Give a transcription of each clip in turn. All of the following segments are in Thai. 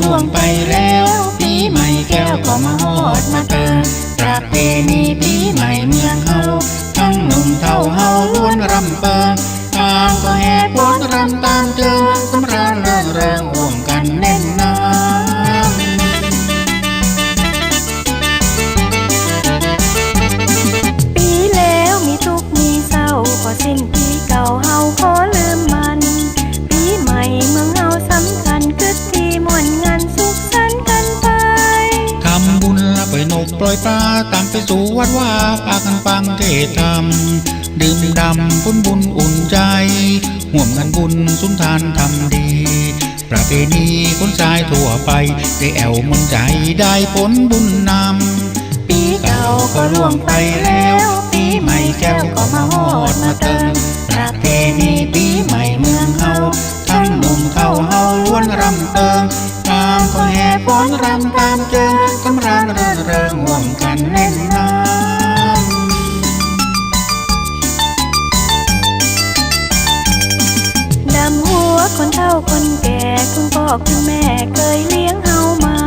ล่วงไปแล้ว ปีใหม่แก้วก็มาหอดมาเติมประเพณี ปลาตามไปสู่วัดว่าพากันฟังเทศธรรม ดื่มดำบุญบุญอุ่นใจ ห่วมกันบุญสุนทานทำดี ประเพณีคนชายทั่วไป ได้แอวมนใจได้ผลบุญนำ ปีเก่าก็ล่วงไปแล้ว ปีใหม่แก้วก็มาฮอดมาเติมประเพณีปี ราญเริงเริงห่วมกันเล่นน้ำดำหัวคนเฒ่าคนแก่คุณพ่อคุณแม่เคยเลี้ยงเฮามา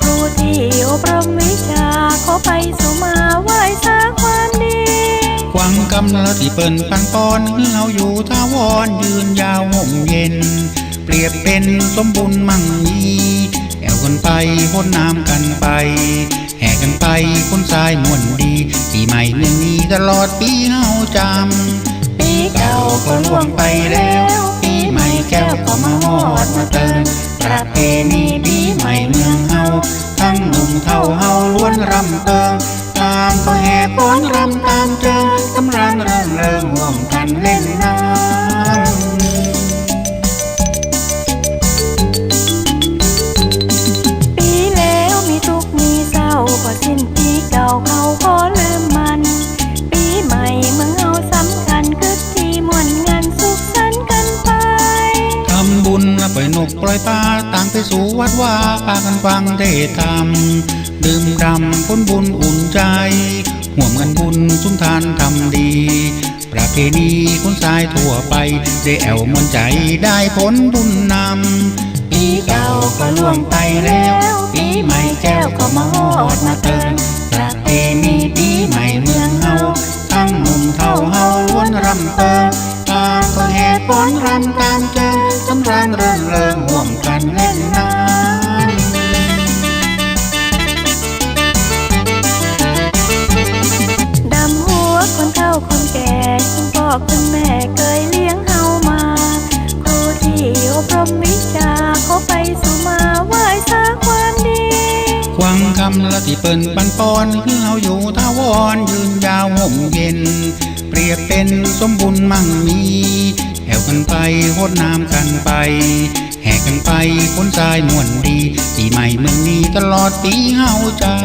ครูที่อบรมวิชาขอไปสู่มาไหว้สร้างความดีควังกำละที่เปิ้นปันปอนเฮาอยู่ท้าวรยืนยาวห่มเย็น เปรียบเป็นสมบุญมั่งมี แอวกันไปพ้นน้ำกันไปแห่กันไปคนทรายมวนดีปีใหม่เมืองนี้ตลอดปีเฮาจำปีเก่าก็ล่วงไปแล้ว ปีใหม่แก้วก็มาฮอดมาเติมประเพณีปีใหม่เมืองเฮาทั้งหนุ่มเท่าเฮาล้วนรำเติงตางก็แห่ป้อนรำตามเจิงสำราญเริงเริงห่วมกันเล่นน้ำ ต่างไปสู่วัดว่าพากันฟังเทศธรรม ดื่มดำพ้นบุญอุ่นใจ ห่วมกันบุญสุนทานทำดี ประเพณีคนสายทั่วไป ได้แอวมนใจได้ผลบุญนำปีเก่าก็ล่วงไปแล้ว ปีใหม่แก้วก็มาหอดมาเติม เริงห่วมกันเล่นน้ำดำหัวคนเฒ่าคนแก่คุณพ่อคุณแม่เคยเลี้ยงเฮามา ครูที่อบรมวิชาขอไปสู่มาไหว้สาความดี ควังคำละที่เปิ้นปันปอนคือเฮาอยู่ทาวรยืนยาวห่มเย็น เปรียบเป็นสมบุญมั่งมี กันไปโคดน้ำกันไป แห่กันไปคนชายม่วนดีปีใหม่เมืองนี้ตลอดปีเฮาจ้า